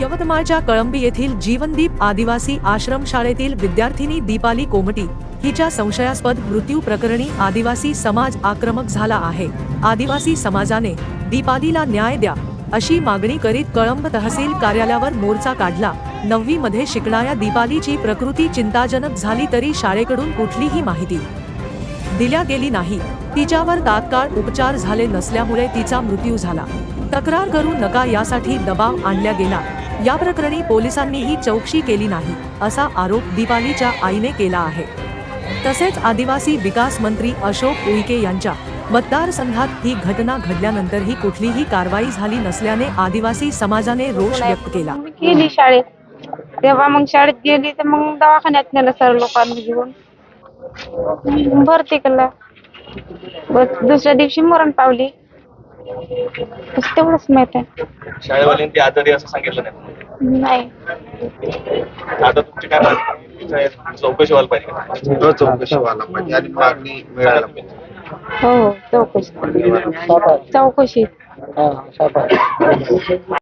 यवतमाळच्या कळंबी येथील जीवनदीप आदिवासी आश्रमशाळेतील विद्यार्थिनी दीपाली कोमटी हिच्या संशयास्पद मृत्यू प्रकरणी आदिवासी समाज आक्रमक झाला आहे. आदिवासी समाजाने दीपालीला न्याय द्या अशी मागणी करीत कळंब तहसील कार्यालयावर मोर्चा काढला. नववी मध्ये शिकणाऱ्या दीपालीची प्रकृती चिंताजनक झाली तरी शाळेकडून कुठलीही माहिती दिल्या गेली नाही. तिच्यावर तात्काळ उपचार झाले नसल्यामुळे तिचा मृत्यू झाला. तक्रार करू नका यासाठी दबाव आणला गेला. या प्रकरणी पोलिसांनीही चौकशी केली नाही असा आरोप दिपालीच्या आईने केला आहे. तसेच आदिवासी विकास मंत्री अशोक उईके यांच्या मतदारसंघात ही घटना घडल्यानंतरही कुठलीही कारवाई झाली नसल्याने आदिवासी समाजाने रोष व्यक्त केला. गेली शाळेत. तेव्हा मग शाळेत गेली तर मग दवाखान्यात नेलं सर लोकांनी घेऊन. भरती केलं. दुसऱ्या दिवशी मरण पावली. तेवढंच माहीत आहे. शाळेवाल्यांनी ती आजारी असं सांगितलं नाही. नाही. आता तुमची काय मागणी आहे? चौकशी व्हायला पाहिजे का? हो, चौकशी व्हायला पाहिजे आणि मागणी मिळायला पाहिजे. हो हो चौकशी. चौकशी